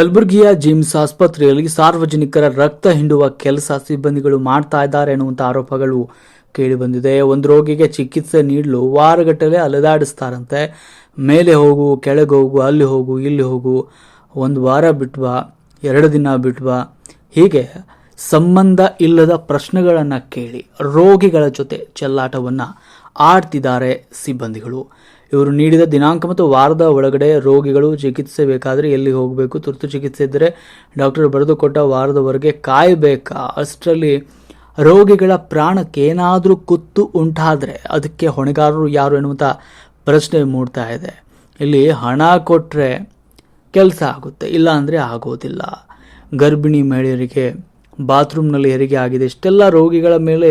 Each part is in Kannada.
ಕಲಬುರಗಿಯ ಜಿಮ್ಸ್ ಆಸ್ಪತ್ರೆಯಲ್ಲಿ ಸಾರ್ವಜನಿಕರ ರಕ್ತ ಹಿಂಡುವ ಕೆಲಸ ಸಿಬ್ಬಂದಿಗಳು ಮಾಡ್ತಾ ಇದ್ದಾರೆ ಎನ್ನುವಂಥ ಆರೋಪಗಳು ಕೇಳಿಬಂದಿದೆ ಒಂದು ರೋಗಿಗೆ ಚಿಕಿತ್ಸೆ ನೀಡಲು ವಾರಗಟ್ಟಲೆ ಅಲೆದಾಡಿಸ್ತಾರಂತೆ. ಮೇಲೆ ಹೋಗು, ಕೆಳಗೆ ಹೋಗು, ಅಲ್ಲಿ ಹೋಗು, ಇಲ್ಲಿ ಹೋಗು, ಒಂದು ವಾರ ಬಿಟ್ವಾ ಎರಡು ದಿನ ಬಿಟ್ವಾ ಹೀಗೆ ಸಂಬಂಧ ಇಲ್ಲದ ಪ್ರಶ್ನೆಗಳನ್ನು ಕೇಳಿ ರೋಗಿಗಳ ಜೊತೆ ಚೆಲ್ಲಾಟವನ್ನು ಆಡ್ತಿದ್ದಾರೆ ಸಿಬ್ಬಂದಿಗಳು. ಇವರು ನೀಡಿದ ದಿನಾಂಕ ಮತ್ತು ವಾರದ ಒಳಗಡೆ ರೋಗಿಗಳು ಚಿಕಿತ್ಸೆ ಬೇಕಾದರೆ ಎಲ್ಲಿ ಹೋಗಬೇಕು, ತುರ್ತು ಚಿಕಿತ್ಸೆ ಇದ್ದರೆ ಡಾಕ್ಟರ್ ಬರೆದುಕೊಟ್ಟ ವಾರದವರೆಗೆ ಕಾಯಬೇಕಾ? ಅಷ್ಟರಲ್ಲಿ ರೋಗಿಗಳ ಪ್ರಾಣಕ್ಕೇನಾದರೂ ಕುತ್ತು ಉಂಟಾದರೆ ಅದಕ್ಕೆ ಹೊಣೆಗಾರರು ಯಾರು ಎನ್ನುವಂಥ ಪ್ರಶ್ನೆ ಮೂಡ್ತಾ ಇದೆ. ಇಲ್ಲಿ ಹಣ ಕೊಟ್ಟರೆ ಕೆಲಸ ಆಗುತ್ತೆ ಇಲ್ಲ ಅಂದರೆ ಆಗೋದಿಲ್ಲ. ಗರ್ಭಿಣಿ ಮಹಿಳೆಯರಿಗೆ ಬಾತ್ರೂಮ್ನಲ್ಲಿ ಹೆರಿಗೆ ಆಗಿದೆ, ಇಷ್ಟೆಲ್ಲ ರೋಗಿಗಳ ಮೇಲೆ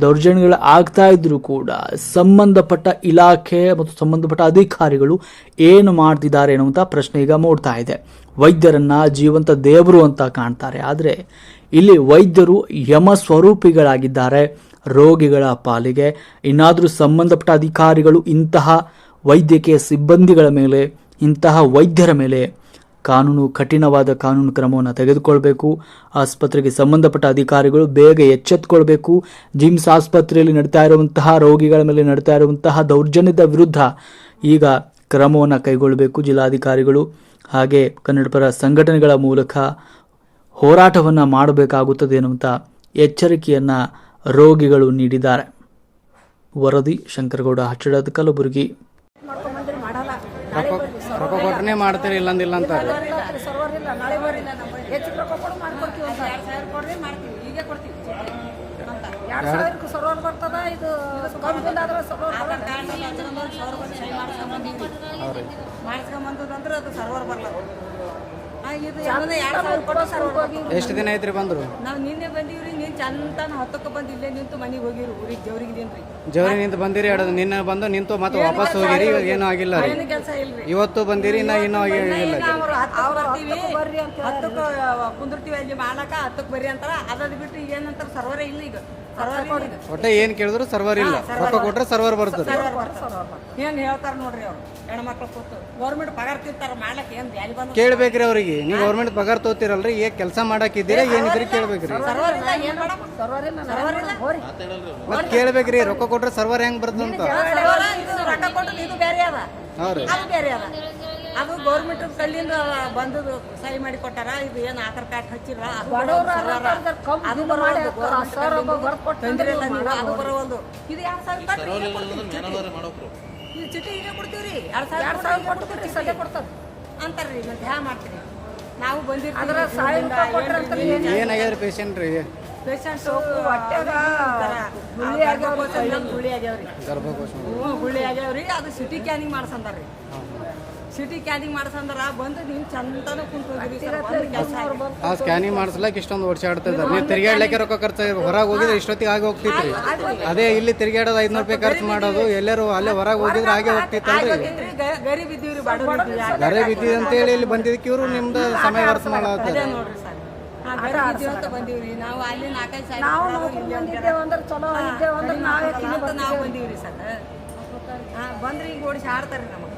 ದೌರ್ಜನ್ಯಗಳು ಆಗ್ತಾ ಇದ್ರೂ ಕೂಡ ಸಂಬಂಧಪಟ್ಟ ಇಲಾಖೆ ಮತ್ತು ಸಂಬಂಧಪಟ್ಟ ಅಧಿಕಾರಿಗಳು ಏನು ಮಾಡ್ತಿದ್ದಾರೆ ಅನ್ನುವಂಥ ಪ್ರಶ್ನೆ ಈಗ ಮೂಡ್ತಾ ಇದೆ. ವೈದ್ಯರನ್ನ ಜೀವಂತ ದೇವರು ಅಂತ ಕಾಣ್ತಾರೆ. ಆದರೆ ಇಲ್ಲಿ ವೈದ್ಯರು ಯಮ ಸ್ವರೂಪಿಗಳಾಗಿದ್ದಾರೆ. ರೋಗಿಗಳ ಪಾಲಿಗೆ ಇನ್ನಾದರೂ ಸಂಬಂಧಪಟ್ಟ ಅಧಿಕಾರಿಗಳು ಇಂತಹ ವೈದ್ಯಕೀಯ ಸಿಬ್ಬಂದಿಗಳ ಮೇಲೆ, ಇಂತಹ ವೈದ್ಯರ ಮೇಲೆ ಕಾನೂನು, ಕಠಿಣವಾದ ಕಾನೂನು ಕ್ರಮವನ್ನು ತೆಗೆದುಕೊಳ್ಬೇಕು. ಆಸ್ಪತ್ರೆಗೆ ಸಂಬಂಧಪಟ್ಟ ಅಧಿಕಾರಿಗಳು ಬೇಗ ಎಚ್ಚೆತ್ತುಕೊಳ್ಬೇಕು ಜಿಮ್ಸ್ ಆಸ್ಪತ್ರೆಯಲ್ಲಿ ನಡೀತಾ ಇರುವಂತಹ ರೋಗಿಗಳ ಮೇಲೆ ನಡೀತಾ ಇರುವಂತಹ ದೌರ್ಜನ್ಯದ ವಿರುದ್ಧ ಈಗ ಕ್ರಮವನ್ನು ಕೈಗೊಳ್ಳಬೇಕು ಜಿಲ್ಲಾಧಿಕಾರಿಗಳು. ಹಾಗೆ ಕನ್ನಡಪರ ಸಂಘಟನೆಗಳ ಮೂಲಕ ಹೋರಾಟವನ್ನು ಮಾಡಬೇಕಾಗುತ್ತದೆ ಎನ್ನುವಂಥ ಎಚ್ಚರಿಕೆಯನ್ನು ರೋಗಿಗಳು ನೀಡಿದ್ದಾರೆ. ವರದಿ, ಶಂಕರಗೌಡ, ಹಚ್ಚಡದ ಕಲಬುರಗಿ. ರೊಕ್ಕ ಮಾಡ್ತಾರೆ ಇಲ್ಲಂದಿಲ್ಲ ಅಂತಾರೆ ಸರ್ವರ್ ಇಲ್ಲ ನಾಳೆ ಬರ್ರಿ ಹೆಚ್ಚು ರೊಕ್ಕ ಕೊಡು ಮಾಡ್ಕೊಡ್ತೀವಿ ಅಂತ ಎರಡು ಸಾವಿರ ಕೊಡ್ರಿ ಮಾಡ್ತೀವಿ ಈಗ ಕೊಡ್ತೀವಿ ಅಂತ ಎರಡು ಸಾವಿರಕ್ಕೆ ಸರ್ವರ್ ಬರ್ತದ ಇದು ಆದ್ರೆ ಸರ್ವರ್ ಮಾಡಿಸ್ಕೊಂಬಂದ್ರೆ ಅದು ಸರ್ವರ್ ಬರಲ್ಲ ಎಷ್ಟು ದಿನ ಐತ್ರಿ ಬಂದ್ರು? ನಾವು ನಿನ್ನೆ ಬಂದಿವ್ರಿ ನೀನ್ ಚಂದನ ಹತ್ತಕ್ಕೆ ಬಂದು ಇಲ್ಲೇ ನಿಂತು ಮನೆಗೆ ಹೋಗಿರು. ಊರಿಗೆ ಜವ್ರಿಗೆ ದಿನ್ರಿ ಜವರಿ ನಿಂತು ಬಂದಿರಿ ಎರಡು ನಿನ್ನ ಬಂದು ನಿಂತು ಮತ್ತೆ ವಾಪಸ್ ಹೋಗಿರಿ ಇವಾಗ ಏನೂ ಆಗಿಲ್ಲ ರೀ. ಏನು ಕೆಲಸ ಇಲ್ರಿ? ಇವತ್ತು ಬಂದಿರಿ ಇನ್ನ ಇನ್ನೂ ಆಗಿಲ್ಲ ರೀ. ಅವ್ರು ಹತ್ತಕ್ಕೆ ಬರ್ತೀವಿ. ಹತ್ತಕ್ಕೆ ಕುಂದಿರ್ತೀವಿ ಅಲ್ಲಿ ಮಾಡಕ ಹತ್ತಕ್ಕೆ ಬರ್ರಿ ಅಂತಾರ. ಅದ್ ಬಿಟ್ಟು ಏನಂತಾರ ಸರ್ವರೇ ಇಲ್ಲ ಈಗ. ಒಟ್ಟೆ ಏನ್ ಕೇಳಿದ್ರು ಸರ್ವರ್ ಇಲ್ಲ. ರೊಕ್ಕ ಕೊಟ್ರೆ ಸರ್ವರ್ ಬರ್ತದೆ. ಏನ್ ಹೇಳ್ತಾರ ನೋಡ್ರಿ ಅವ್ರು. ಹೆಣ್ಮಕ್ಳು ಕೂತು. ಗೌರ್ಮೆಂಟ್ ಪಗಾರ ತಿಂತಾರ ಮಾಡ್ಲಕ್ ಏನ್ ಕೇಳ್ಬೇಕ್ರಿ ಅವ್ರಿಗೆ. ನೀವು ಗೌರ್ಮೆಂಟ್ ಪಗಾರ್ ತೋತಿರಲ್ರಿ? ಏ ಕೆಲಸ ಮಾಡಾಕಿದ್ದೀರಾ? ಏನಿದ್ರಿ ಕೇಳ್ಬೇಕ್ರಿ. ಮತ್ ಏನ್ ಕೇಳ್ಬೇಕ್ರಿ ರೊಕ್ಕ ಕೊಟ್ರೆ ಸರ್ವರ್ ಹೆಂಗ್ ಬರ್ತದಂತ ಅಂತ. ಅದು ಗೌರ್ಮೆಂಟ್ ಕಲ್ಲಿಂದ ಬಂದದು ಸಹಿ ಮಾಡಿ ಕೊಟ್ಟಾರ ಇದು ಏನು ಆಧಾರ್ ಕಾರ್ಡ್ ಹಚ್ಚಿಲ್ಲ ಅದು ಇದು ಎರಡು ಸಾವಿರ ಕೊಟ್ರಿ ಈಗ ಕೊಡ್ತೀವಿ ಚೀಟಿ. ಈ ಚೀಟಿ ಈಗ ಕೊಡ್ತೀವ್ರಿ ಎರಡು ಸಾವಿರ ಎರಡು ಸಾವಿರ ಕೊಡ್ತೀವಿ ಸದ್ಯ ಕೊಡ್ತದೆ. ಅಂತಾರ್ರಿ ಮತ್ತೆ ಹ್ಯಾ ಮಾಡ್ತೀರಿ. ನಾವು ಬಂದಿರ್ತೀವಿ ಏನಾಗ್ಯದ್ರಿ ಪೇಷಂಟ್ ರೀ? ಪೇಷಂಟ್ಸ್ ಹೊಟ್ಟೆಗ ಗುಳಿ ಆಗ್ಯಾವ್ರಿ ಗುಳಿ ಆಗ್ಯಾವ್ರಿ. ಹ್ಞೂ ಗುಳಿ ಆಗ್ಯಾವ್ರಿ. ಅದು ಸಿಟಿ ಕ್ಯಾನಿಂಗ್ ಮಾಡ್ಸಂದಾರ್ರಿ. ಸಿಟಿ ಕ್ಯಾನಿಂಗ್ ಮಾಡ್ಸಂದಾರ ಬಂದು ನೀವು ಚಂದನ ಕುಂತು ಕೆಲಸ ಆ ಸ್ಕ್ಯಾನಿಂಗ್ ಮಾಡಿಸ್ಲಕ್ ಇಷ್ಟೊಂದು ಓಡಿಸಾಡ್ತಿದ್ದಾರೆ ನೀವು ತಿರ್ಗಾಡ್ಲಿಕ್ಕೆ ರೊಕ್ಕ ಖರ್ಚು ಹೊರಗೆ ಹೋಗಿದ್ರೆ ಇಷ್ಟೊತ್ತಿಗೆ ಆಗಿ ಹೋಗ್ತಿತ್ರಿ. ಅದೇ ಇಲ್ಲಿ ತಿರ್ಗಾಡೋದು ಐದ್ನೂರು ರೂಪಾಯಿ ಖರ್ಚು ಮಾಡೋದು ಎಲ್ಲರೂ ಅಲ್ಲೇ ಹೊರಗೆ ಹೋಗಿದ್ರೆ ಹಾಗೆ ಹೋಗ್ತಿತ್ತಲ್ರಿ ಗರಿ ಇದ್ದೀವ್ರಿ ಗರಿ ಇದ್ದೀವಿ ಗರೆ ಹೇಳಿ ಅಂತೇಳಿ ಇಲ್ಲಿ ಬಂದಿದ್ದಕ್ಕೆ ಇವರು ನಿಮ್ದು ಸಮಯ ವ್ಯರ್ಥ ಮಾಡೋದು ನೋಡ್ರಿ ಬಂದೀವ್ರಿ. ನಾವು ಅಲ್ಲಿ ನಾಲ್ಕೈದು ಸಾವಿರ ನಾವು ಕೊಡೋರು ನೌಕರಿ ಇಲ್ಲಿ ಅಂತ ಬಂದಿದ್ದೇವೆ ಅಂದ್ರೆ ಚಲೋ ಇದ್ದೇವೆ ಅಂದ್ರೆ ನಾವೇ ನಾವು ಬಂದೀವ್ರಿ ಸರ್. ಹಾ ಬಂದ್ರೆ ಈಗ ಓಡಿಸಿ ಆಡ್ತಾರ್ರಿ ನಮಗೆ.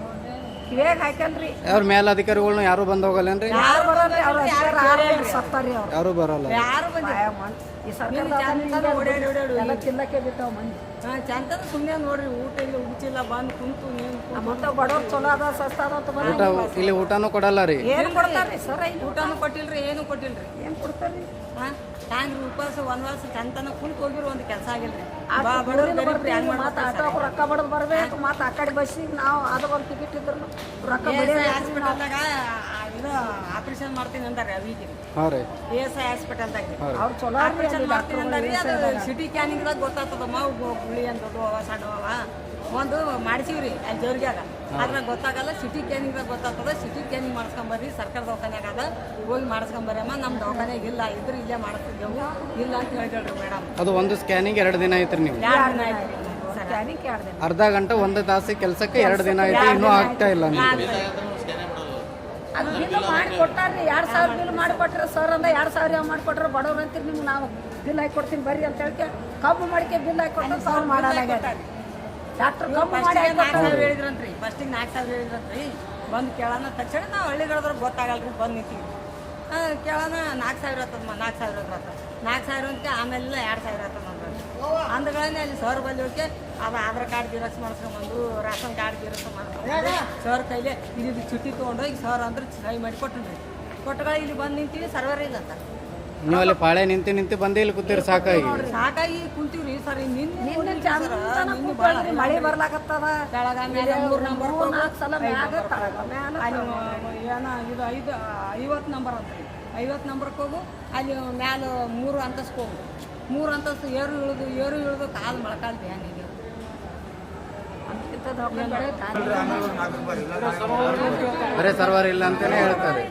ಕಿವಿಯಾಗ ಮೇಲ್ ಅವ್ರ ಮೇಲಧಿಕಾರಿಗಳ್ನು ಯಾರು ಬಂದ್ ಹೋಗಲ್ಲೇನ್ರಿ? ಯಾರು ಬರಲ್ಲ ಅವ್ರ ಅವ್ರು. ಯಾರು ಬರಲ್ಲ. ಯಾರು ಬಂದಿಲ್ಲ? ಈ ಸರ್ಕಾರ ಓಡಾಡಿ ಓಡಾಡಿ ಎಲ್ಲ ತಿನ್ನಕ್ಕೆ ಬಿದ್ದಾವ ಮಂದಿ. ಹಾ ಚಂದದ ಸುಮ್ಮನೆ ನೋಡ್ರಿ ಊಟ ಇಲ್ಲ ಉಚಿಲ್ಲ ಬಂದು ಕುಂತು ನೀನು ಮತ್ತೆ ಬಡವ್ರು ಚಲೋ ಅದ ಸಸ್ತ ಅದ ಅಂತ ಬಂದು ಊಟ ಇಲ್ಲಿ ಊಟನೂ ಕೊಡಲ್ಲ ರೀ. ಏನು ಕೊಡ್ತಾರ್ರಿ ಸರ? ಊಟನೂ ಕೊಟ್ಟಿಲ್ರಿ ಏನು ಕೊಟ್ಟಿಲ್ರಿ? ಏನು ಕೊಡ್ತಾರ್ರಿ? ಹಾ? ಹ್ಯಾಂಗ್ರಿ ಉಪವಾಸ ವನವಾಸ ಚಂತನ ಕುಂತ ಹೋಗಿರೋ ಒಂದು ಕೆಲಸ ಆಗಿಲ್ರಿ. ಮತ್ತೆ ಆಟೋಕ್ ರೊಕ್ಕ ಬಡದ್ ಬರ್ಬೇಕು ಮತ್ತೆ ಆ ಕಡೆ ಬಸ್ಸಿಗೆ ನಾವು ಅದು ಒಂದು ಟಿಕೆಟ್ ಇದ್ರು ರೊಕ್ಕ ಹಾಸ್ಪಿಟಲ್ದಾಗ ಇದು ಆಪರೇಷನ್ ಮಾಡ್ತೀನಿ ಅಂತಾರೆ ಅವಿಗೆ. ಎ ಎಸ್ ಐ ಹಾಸ್ಪಿಟಲ್ದಾಗ ಅವ್ರು ಚಲೋ ಆಪರೇಷನ್ ಮಾಡ್ತೀನಿ ಅದು ಸಿಟಿ ಕ್ಯಾನಿಂಗ್ದಾಗ ಗೊತ್ತಾಗ್ತದಮ್ಮ ಗುಳಿ ಅಂತದ್ದು ಅವ ಸಣ್ಣವ ಒಂದು ಮಾಡಿಸಿವ್ರಿ ಅಲ್ಲಿ ಜೋರ್ಗ್ಯಾಗ ಅದ್ರಾಗ ಗೊತ್ತಾಗಲ್ಲ ಸಿಟಿ ಕ್ಯಾನಿಂಗ್ದಾಗ ಗೊತ್ತಾಗ್ತದ. ಸಿಟಿ ಕ್ಯಾನಿಂಗ್ ಮಾಡಿಸ್ಕೊಂಬರ್ರಿ ಸರ್ಕಾರ ದವಾಖಾನೆಯಾಗ ಅದ ಹೋಗಿ ಮಾಡಿಸ್ಕೊಂಬರ್ರಮ್ಮ ನಮ್ಮ ದವಾಖಾನೆ ಇಲ್ಲ ಇದ್ರೆ ಇಲ್ಲೇ ಮಾಡಿಸ್ತಿದ್ದೆವು ಇಲ್ಲ ಅಂತ ಹೇಳ್ರಿ ಮೇಡಮ್ ಅದು ಒಂದು ಸ್ಕ್ಯಾನಿಂಗ್ ಎರಡು ದಿನ ಐತ್ರಿ ನೀವು. ಎರಡು ದಿನ ಆಯ್ತು ಅರ್ಧ ಗಂಟೆ ಒಂದು ತಾಸು ಕೆಲಸಕ್ಕೆ ಎರಡು ದಿನ ಆಯ್ತು ಇನ್ನೂ ಆಗ್ತಾ ಇಲ್ಲ ಅದು ಬಿಲ್ ಮಾಡಿ ಕೊಟ್ಟಾರ್ರಿ. ಎರಡು ಸಾವಿರ ಬಿಲ್ ಮಾಡಿಕೊಟ್ರೆ ಸರ್ ಅಂದ ಎರಡು ಸಾವಿರ ಮಾಡಿ ಕೊಟ್ರೆ? ಬಡವ್ರು ಅಂತೀರಿ ನಿಮ್ಗೆ ನಾವು. ಬಿಲ್ ಹಾಕಿ ಕೊಡ್ತೀನಿ ಬರ್ರಿ ಅಂತ ಹೇಳ್ಕೆ ಕಬ್ಬು ಮಾಡಿಕೆ ಬಿಲ್ ಹಾಕಿ ಕೊಟ್ಟು ಸಾವಿರ ಮಾಡಲ್ಲ ಡಾಕ್ಟರ್ ಕಬ್ಬು ಮಾಡಿ ಹೇಳಿದ್ರಂತ್ರಿ. ಫಸ್ಟಿಗೆ ನಾಲ್ಕು ಸಾವಿರ ಹೇಳಿದ್ರಂತ್ರಿ. ಬಂದು ಕೇಳೋಣ ತಕ್ಷಣ ನಾವು ಹಳ್ಳಿಗಳದ್ರ ಗೊತ್ತಾಗಲ್ರಿ ಬಂದು ನಿಂತೀವಿ. ಕೇಳೋಣ ನಾಲ್ಕು ಸಾವಿರ ಆತದಮ್ಮ ನಾಲ್ಕು ಸಾವಿರ ಆಗ್ತದ ನಾಲ್ಕು ಸಾವಿರ ಅಂತ ಆಮೇಲೆ ಎರಡು ಸಾವಿರ ಆತದ ಅಂದ್ರೆ ಅಂದ್ಗಳನ್ನೇ ಅಲ್ಲಿ ಸರ್ ಬಲ್ಲಿ ಹೋಗಿ ಅದು ಆಧಾರ್ ಕಾರ್ಡ್ ಜಿರಾಕ್ಸ್ ಮಾಡಿಸ್ಕೊಂಬಂದು ರೇಷನ್ ಕಾರ್ಡ್ ಜಿರಾಕ್ಸ್ ಮಾಡ್ಕೊಂಡು ಸರ್ ಕೈಲಿ ಇಲ್ಲಿ ಚುಟ್ಟಿ ತೊಗೊಂಡೋಗಿ ಸರ್ ಅಂದ್ರೆ ಸಹಿ ಮಾಡಿ ಕೊಟ್ಟನ್ರಿ. ಕೊಟ್ಟಗಳ ಇಲ್ಲಿ ಬಂದು ನಿಂತೀವಿ ಸರ್ವರ್ ಇಲ್ಲ ಅಂತ. ನೀವು ಅಲ್ಲಿ ಪಾಳೆ ನಿಂತು ನಿಂತು ಬಂದೇ ಇಲ್ಲಿ ಕೂತೀರಿ ಸಾಕಾಗಿ. ಸಾಕಾಗಿ ಕುಂತೀವ್ರಿ. ಸರ್ ನಿನ್ನ ನಿನ್ನೆ ಚಂದನ ಕೂತ್ಕೊಂಡ್ರಿ, ಮಳೆ ಬರ್ಲಾಕತ್ತದ. ಕೆಳಗ ಮೇಲೆ ಮೂರು ನಂಬರ್ ನಾಲ್ಕು ಸಲ ಮ್ಯಾಗ ಅಲ್ಲಿ ಏನ ಇದು ಐದು ಐವತ್ತು ನಂಬರ್ ಅಂತ ರೀ ಐವತ್ತು ನಂಬರ್ಗೆ ಹೋಗು. ಅಲ್ಲಿ ಮ್ಯಾಲ ಮೂರು ಅಂತಸ್ತು ಹೋಗು. ಮೂರು ಅಂತಸ್ತು ಏರು ಇಳಿದು ಏರು ಇಳಿದು ಕಾಲು ಮಳಕಾಲ್ ಬ್ಯಾನ್ ಬರೀ ಸರ್ವರ್ ಇಲ್ಲ ಅಂತಾನೆ ಹೇಳ್ತಾರೆ.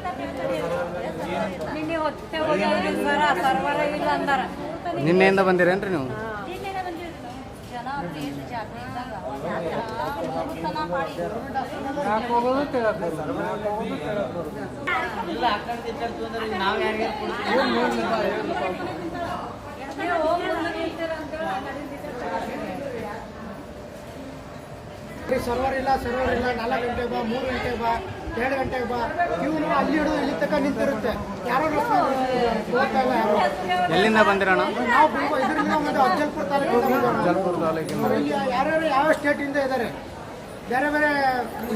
ನಿನ್ನೆಯಿಂದ ಬಂದಿರೇನ್ರಿ ನೀವು? ಸರ್ವರ್ ಇಲ್ಲ ಸರ್ವರ್ ಇಲ್ಲ ನಾಲ್ಕು ಗಂಟೆ ಬಾ ಮೂರು ಗಂಟೆ ಬಾ ಎರಡು ಗಂಟೆಗೆ ಬಾ ಇವನು ಅಲ್ಲಿ ಹಿಡಿದು ಇಲ್ಲಿ ತಕ ನಿಂತಿರುತ್ತೆ. ಯಾರೋ ಗೊತ್ತಾ ಇಲ್ಲ ಯಾರು. ಎಲ್ಲಿಂದ ಬಂದಿರೋಣ? ನಾವು ಬಂದು ಇದರಿಂದ ಬಂದು ಅಫಜಲ್ಪುರ ತಾಲೂಕಿಂದ ಬಂದವರು. ಜಲ್ಪುರ ತಾಲೂಕಿಂದ. ಇಲ್ಲಿ ಯಾರ್ಯಾರು ಯಾವ ಸ್ಟೇಟಿಂದ ಇದ್ದಾರೆ ಬೇರೆ ಬೇರೆ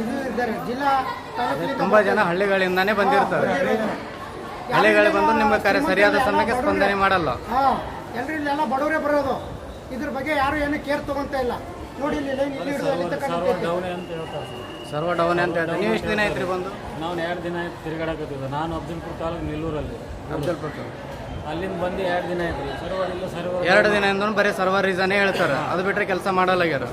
ಇದು ಇದ್ದಾರೆ ಜಿಲ್ಲಾ ತಾಲೂಕಿನಿಂದ ತುಂಬಾ ಜನ ಹಳ್ಳಿಗಳಿಂದಾನೇ ಬಂದಿರ್ತಾರೆ. ಹಳ್ಳಿಗಳು ಬಂದು ನಿಮ್ಮ ಕಾರ್ಯ ಸರಿಯಾದ ಸಮಯಕ್ಕೆ ಸ್ಪಂದನೆ ಮಾಡಲ್ಲ. ಹಾಂ ಎಲ್ಲರೂ ಇಲ್ಲೆಲ್ಲ ಬಡವರೇ ಬರೋದು. ಇದ್ರ ಬಗ್ಗೆ ಯಾರು ಏನು ಕೇರ್ ತಗೊಂತ ಇಲ್ಲ. ನೋಡಿ ಇಲ್ಲಿ ಲೈನ್ ಇಲ್ಲಿ ಹಿಡಿದು ಅಲ್ಲಿ ತನಕ ನಿಂತೈತೆ. ಸರ್ವ ಡೌನ್ ಅಂತ ಹೇಳ್ತಾರೆ ನೀವು ಎಷ್ಟು ದಿನ ಐತ್ರಿ ಬಂದು? ನಾವು ಎರಡು ದಿನ ಆಯ್ತು ತಿರುಗಾಡಕತ್ತಿದ್ದೆ. ನಾನು ಅಫ್ಜಲ್ಪುರ ತಾಲೂಕು ನಿಲ್ಲೂರಲ್ಲಿ. ಅಫ್ಜಲ್ಪುರ ಅಲ್ಲಿಂದ ಬಂದು ಎರಡು ದಿನ ಆಯ್ತು. ಸರ್ವರ್ ಇಲ್ಲ ಸರ್ವರ್ ಎರಡು ದಿನದಿಂದ ಬರೀ ಸರ್ವರ್ ರೀಸನೇ ಹೇಳ್ತಾರೆ. ಅದು ಬಿಟ್ರೆ ಕೆಲಸ ಮಾಡಲ್ಲ ಆಗ್ಯಾರ